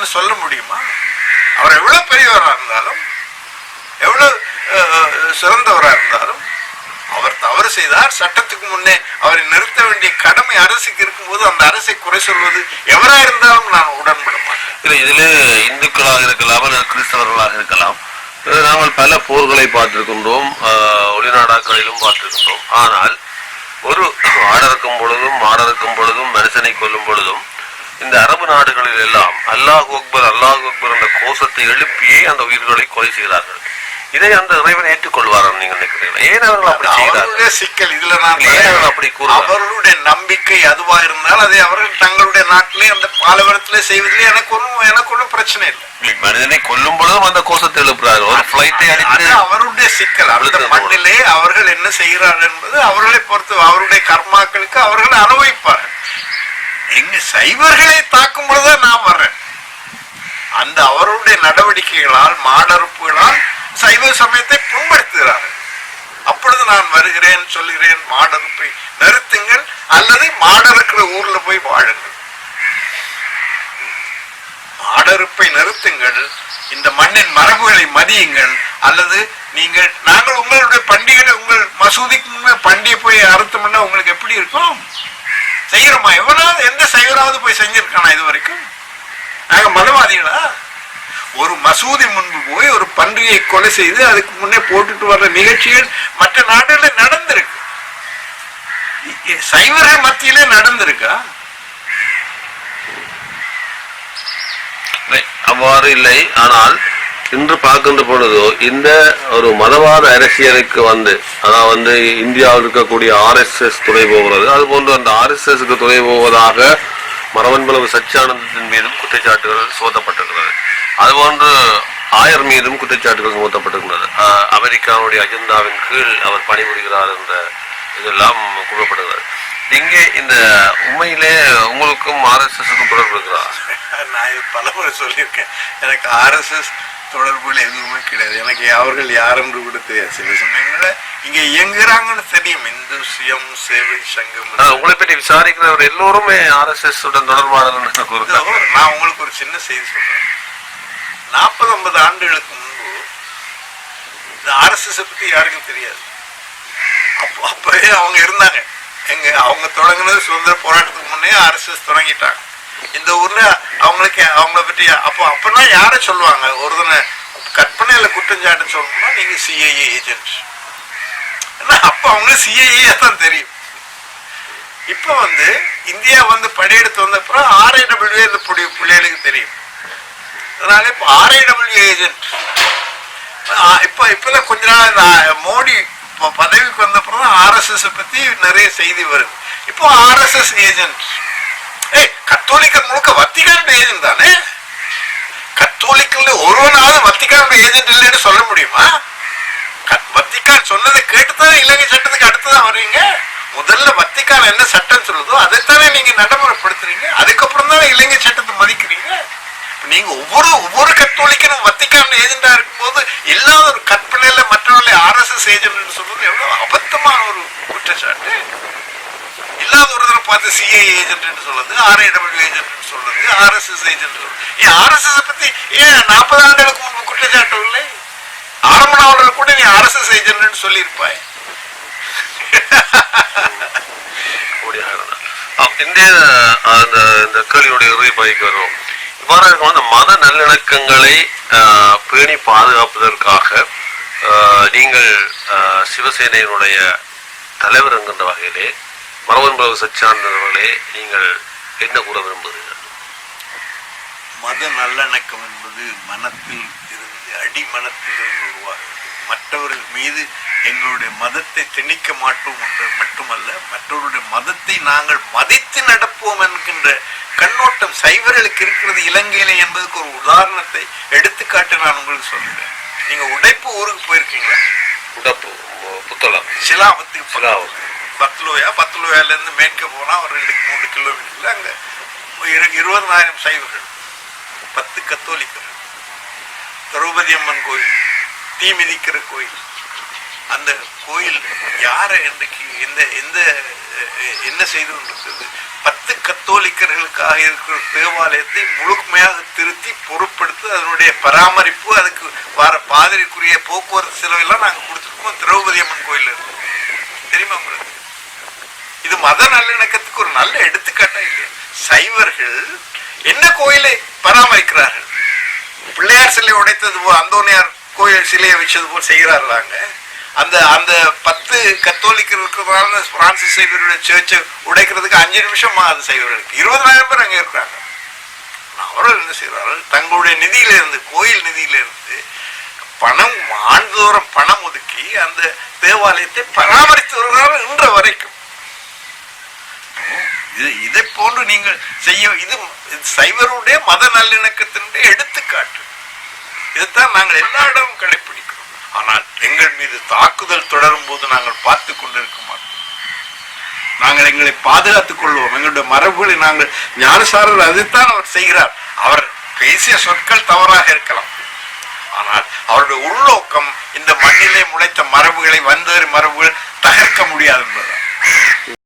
என்று சொல்ல முடியுமா? அவர் எவ்வளவு பெரியவராக இருந்தாலும் எவ்வளவு அஹ், சிறந்தவராக இருந்தாலும் அவர் தவறு செய்தார். சட்டத்துக்கு முன்னே அவரை நிறுத்த வேண்டிய கடமை அரசுக்கு இருக்கும்போது அந்த அரசை குறை சொல்வது எவரா இருந்தாலும் நான் உடன்பட மாட்டேன். இல்ல இதுல இந்துக்களாக இருக்கலாம் அல்லது கிறிஸ்தவர்களாக இருக்கலாம் நாங்கள் பல போர்களை பார்த்திருக்கின்றோம் ஒளிநாடாக்களிலும் வெளிநாடாக்களிலும் பார்த்திருக்கின்றோம். ஆனால் ஒரு ஆடறுக்கும் பொழுதும் மாடறுக்கும் பொழுதும் மனுஷனை கொல்லும் பொழுதும் இந்த அரபு நாடுகளில் எல்லாம் அல்லாஹ் அக்பர் அல்லாஹ் அக்பர் என்ற கோஷத்தை எழுப்பியே அந்த உயிர்களை கொலை செய்கிறார்கள். இதை அந்த இறைவன் ஏற்றுக்கொள்வார்கள் நீங்கள் நினைக்கிறீர்கள் ஏன் அவர்கள் அப்படி சிக்கல் இதுல நான் அப்படி அவர்களுடைய நம்பிக்கை அதுவா இருந்தால் அதை அவர்கள் தங்களுடைய நாட்டிலே அந்த பாலைவனத்திலே செய்வதிலே எனக்கு ஒன்றும் எனக்கு ஒன்றும் பிரச்சனை இல்லை. மனிதனை கொல்லும் பொழுதும் அந்த கோஷத்தை எழுப்புறார்கள் ஒரு பிளைட்டை அது அடித்து அவருடைய சிக்கல். அந்த மண்ணிலே அவர்கள் என்ன செய்கிறார்கள் என்பது அவர்களை பொறுத்து அவருடைய கர்மாக்களுக்கு அவர்கள் அனுபவிப்பார்கள். எங்க சைவர்களை தாக்கும் பொழுதுதான் நான் வர்றேன். அந்த அவருடைய நடவடிக்கைகளால் மாடறுப்புகளால் சைவ சமயத்தை புண்படுத்துகிறார்கள் அப்பொழுது நான் வருகிறேன் சொல்கிறேன் மாடறுப்பை நிறுத்துங்கள் அல்லது மாடறுக்கிற ஊர்ல போய் வாழுங்கள். மாடறுப்பை நிறுத்துங்கள் இந்த மண்ணின் மரபுகளை மதியுங்கள் அல்லது நீங்கள் நாங்கள் உங்களுடைய பண்டிகைகளை உங்கள் மசூதிக்கு முன்னே பண்டிகை போய் அறுத்தோம்னா உங்களுக்கு எப்படி இருக்கும் செய்யறோமா எவனாவது எந்த சைவராவது போய் செஞ்சிருக்கானா இது வரைக்கும்? நாங்க மதவாதிகளா? ஒரு மசூதி முன்பு போய் ஒரு பன்றியை கொலை செய்து அதுக்கு முன்னே போட்டுட்டு வர்ற நிகழ்ச்சிகள் மற்ற நாடுகளில் நடந்திருக்கு. சைவர்கள் மத்தியிலே நடந்திருக்கா? அவ்வாறு இல்லை. ஆனால் இன்று பார்க்கின்ற பொழுது இந்த ஒரு மதவாத அரசியலுக்கு வந்து அதாவது வந்து இந்தியாவில் இருக்கக்கூடிய ஆர்எஸ்எஸ் துணை போகிறது. அது போன்று அந்த ஆர்எஸ்எஸ்க்கு துணை போவதாக மரவன்பளவு சச்சியானந்தத்தின் மீதும் குற்றச்சாட்டுகள் சுமத்தப்பட்டிருக்கிறது. அதுபோன்று ஆயர் மீதும் குற்றச்சாட்டுகள் சுமத்தப்பட்டிருக்கிறது. அமெரிக்காவுடைய அஜெண்டாவின் கீழ் அவர் பணிபுரிகிறார் என்ற இதெல்லாம் கூறப்படுகிறது. இங்கே இந்த உண்மையிலே உங்களுக்கும் ஆர்எஸ்எஸ்க்கும் தொடர்பு இருக்கிறா நான் பல முறை சொல்லியிருக்கேன். எனக்கு ஆர்எஸ்எஸ் தொடர்புகள் எதுவுமே கிடையாது. எனக்கு அவர்கள் யாரென்று கூட தெரியாது. சில சமயங்களில் இங்க இயங்குறாங்கன்னு தெரியும். இந்து சுயம் சேவை சங்கம். உங்களை பற்றி விசாரிக்கிறவர் எல்லோருமே ஆர்எஸ்எஸ் உடன் கூறுகிறார் நான் உங்களுக்கு ஒரு சின்ன செய்தி சொல்றேன். நாற்பது ஐம்பது ஆண்டுகளுக்கு முன்பு இந்த ஆர்எஸ்எஸ் பத்தி யாருக்கும் தெரியாது. அப்போ அப்பவே அவங்க இருந்தாங்க. எங்க அவங்க தொடங்குனது சுதந்திர போராட்டத்துக்கு முன்னே ஆர்எஸ்எஸ் தொடங்கிட்டாங்க. இந்த ஊர்ல அவங்களுக்கு அவங்கள பற்றி அப்போ அப்பனா யாரை சொல்லுவாங்க? ஒருத்தனை கற்பனையில குற்றஞ்சாட்டு சொல்லணும்னா நீங்க சிஐஏ ஏஜென்ட் ஏன்னா அப்ப அவங்க சிஐஏ தான் தெரியும். இப்ப வந்து இந்தியா வந்து படையெடுத்து வந்த அப்புறம் ஆர்ஐடபிள்யூ இந்த பிள்ளைகளுக்கு தெரியும். அதனால இப்ப ஆர்ஐடபிள்யூ ஏஜென்ட் இப்ப இப்பதான் கொஞ்ச நாள் இந்த மோடி பதவிக்கு வந்த அப்புறம் தான் ஆர்எஸ்எஸ் பத்தி நிறைய செய்தி வருது. இப்போ ஆர்எஸ்எஸ் ஏஜென்ட் ஏய் கத்தோலிக்கர் முழுக்க வத்திகான் ஏஜென்ட் தானே? கத்தோலிக்கல ஒருவனாவது வத்திகான் ஏஜென்ட் இல்லைன்னு சொல்ல முடியுமா? வத்திக்கால் வத்திக்கான் சொன்னதை கேட்டுதான் இலங்கை சட்டத்துக்கு அடுத்துதான் வருவீங்க. முதல்ல வத்திக்கான் என்ன சட்டம் சொல்லுதோ அதைத்தானே நீங்க நடைமுறைப்படுத்துறீங்க. அதுக்கப்புறம் தானே இலங்கை சட்டத்தை மதிக்கிறீங்க. நீங்க ஒவ்வொரு ஒவ்வொரு கத்தோலிக்கனும் வத்திக்கான் ஏஜெண்டா இருக்கும்போது இல்லாத ஒரு கற்பனையில மற்றவர்களை ஆர்எஸ்எஸ் ஏஜென்ட் சொல்றது எவ்வளவு அபத்தமான ஒரு குற்றச்சாட்டு. இல்லாத ஒருத்தரை பார்த்து சிஐ ஏஜென்ட் சொல்றது ஆர்ஐடபிள்யூ ஏஜென்ட் சொல்றது ஆர்எஸ்எஸ் ஏஜென்ட் சொல்றது. ஏன் ஆர்எஸ்எஸ் பத்தி ஏன் நாற்பது ஆண்டுகளுக்கு முன்பு குற்றச்சாட்டு இல்லை ஆரம்ப நாவலில் கூட நீ அரசு ஏஜென்ட் சொல்லியிருப்பாய். இந்திய அந்த இந்த கேள்வியுடைய இறுதி பதிக்கு வருவோம். இவ்வாறு வந்து அந்த மத நல்லிணக்கங்களை பேணி பாதுகாப்பதற்காக நீங்கள் சிவசேனையினுடைய தலைவர் என்கின்ற வகையிலே மரவன் பிரபு சச்சியானந்தர்களே நீங்கள் என்ன கூற விரும்புகிறீர்கள்? மத நல்லிணக்கம் என்பது மனத்தில் இருந்து அடிமனத்திலிருந்து உருவாகிறது. மற்றவர்கள் மீது எங்களுடைய மதத்தை திணிக்க மாட்டோம் என்று மட்டுமல்ல மற்றவருடைய மதத்தை நாங்கள் மதித்து நடப்போம் என்கின்ற கண்ணோட்டம் சைவர்களுக்கு இருக்கிறது இலங்கையில என்பதுக்கு ஒரு உதாரணத்தை எடுத்துக்காட்டு நான் உங்களுக்கு சொல்கிறேன். நீங்க உடைப்பு ஊருக்கு போயிருக்கீங்களா? உடப்பு புத்தளம். சிலாபத்துக்கு. சிலாபத்து. பத்துலோயால இருந்து மேற்க போனா ஒரு ரெண்டு மூணு கிலோமீட்டர்ல அங்க இரு- இருபதனாயிரம் சைவர்கள். பத்து கத்தோலிக்கர். திரௌபதி அம்மன் கோயில் தீ மிதிக்கிற கோயில். அந்த கோயில் யாரை இன்றைக்கு எந்த எந்த என்ன செய்து கொண்டிருக்கிறது? பத்து கத்தோலிக்கர்களுக்காக இருக்கிற தேவாலயத்தை முழுமையாக திருத்தி அதனுடைய பராமரிப்பு அதுக்கு வர பாதிரிக்குரிய போக்குவரத்து செலவெல்லாம் நாங்கள் கொடுத்துருக்கோம் திரௌபதி அம்மன் கோயில்ல இருந்து. தெரியுமா உங்களுக்கு? இது மத நல்லிணக்கத்துக்கு ஒரு நல்ல எடுத்துக்காட்டா இல்லையா? சைவர்கள் என்ன கோயிலை பராமரிக்கிறார்கள். பிள்ளையார் சிலை உடைத்தது போல் அந்தோனியார் கோயில் சிலையை வச்சது போல் செய்கிறார்களாங்க அந்த அந்த பத்து கத்தோலிக்கர் இருக்கிறதால பிரான்சிஸ் சைவருடைய சேர்ச்சை உடைக்கிறதுக்கு அஞ்சு நிமிஷம் அது சைவர்களுக்கு இருபதாயிரம் பேர் அங்கே இருக்கிறாங்க. அவர்கள் என்ன செய்கிறார்கள்? தங்களுடைய நிதியிலிருந்து கோயில் நிதியிலிருந்து பணம் ஆண்டுதோறும் பணம் ஒதுக்கி அந்த தேவாலயத்தை பராமரித்து வருகிறார்கள் இன்ற வரைக்கும். இது இதை போன்று நீங்கள் செய்ய இது இது சைவருடைய மத நல்லிணக்கத்தினுடைய எடுத்துக்காட்டு. இதைத்தான் நாங்கள் எல்லா இடமும் கடைபிடிக்கிறோம் ஆனால் எங்கள் மீது தாக்குதல் தொடரும் போது நாங்கள் பார்த்து கொண்டிருக்க மாட்டோம். நாங்கள் எங்களை பாதுகாத்துக் கொள்வோம். எங்களுடைய மரபுகளை நாங்கள் ஞானசாரர் அதைத்தான் அவர் செய்கிறார். அவர் பேசிய சொற்கள் தவறாக இருக்கலாம். ஆனால் அவருடைய உள்நோக்கம் இந்த மண்ணிலே முளைத்த மரபுகளை வந்தேறு மரபுகள் தகர்க்க முடியாது என்பதுதான்.